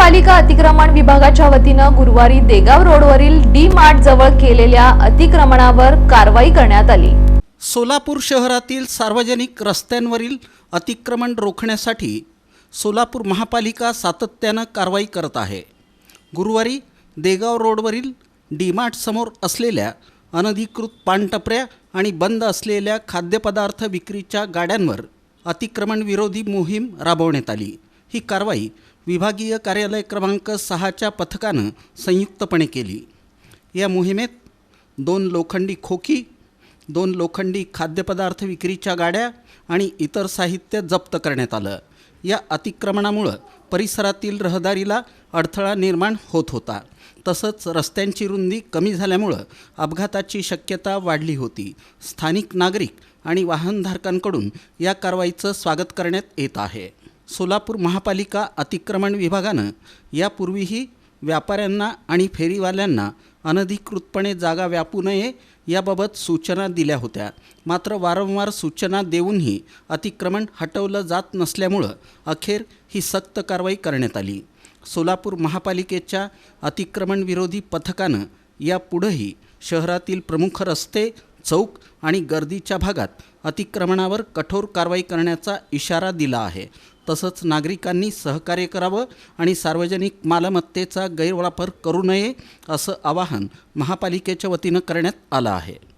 महानगरपालिका अतिक्रमण विभागाच्या वतीनं गुरुवारी देगाव रोडवरील डी मार्ट जवळ केलेल्या अतिक्रमणावर कारवाई करण्यात आली. सोलापूर शहरातील सार्वजनिक रस्त्यांवरील अतिक्रमण रोखण्यासाठी सोलापूर महापालिका सातत्यानं कारवाई करत आहे. गुरुवारी देगाव रोडवरील डीमार्ट समोर असलेल्या अनधिकृत पानटपऱ्या आणि बंद असलेल्या खाद्यपदार्थ विक्रीच्या गाड्यांवर अतिक्रमण विरोधी मोहीम राबवण्यात आली. ही कारवाई विभागीय कार्यालय क्रमांक सहाच्या पथकानं संयुक्तपणे केली. या मोहिमेत दोन लोखंडी खोकी दोन लोखंडी खाद्यपदार्थ विक्रीच्या गाड्या आणि इतर साहित्य जप्त करण्यात आलं. या अतिक्रमणामुळं परिसरातील रहदारीला अडथळा निर्माण होत होता. तसंच रस्त्यांची रुंदी कमी झाल्यामुळं अपघाताची शक्यता वाढली होती. स्थानिक नागरिक आणि वाहनधारकांकडून या कारवाईचं स्वागत करण्यात येत आहे. सोलापूर महापालिका अतिक्रमण विभागानं यापूर्वीही व्यापाऱ्यांना आणि फेरीवाल्यांना अनधिकृतपणे जागा व्यापू नये याबाबत सूचना दिल्या होत्या. मात्र वारंवार सूचना देऊनही अतिक्रमण हटवलं जात नसल्यामुळं अखेर ही सक्त कारवाई करण्यात आली. सोलापूर महापालिकेच्या अतिक्रमण विरोधी पथकानं यापुढंही शहरातील प्रमुख रस्ते चौक आणि गर्दीच्या भागात अतिक्रमणावर कठोर कारवाई करण्याचा इशारा दिला आहे. तसंच नागरिकांनी सहकार्य करावं आणि सार्वजनिक मालमत्तेचा गैरवापर करू नये असं आवाहन महापालिकेच्या वतीनं करण्यात आलं आहे.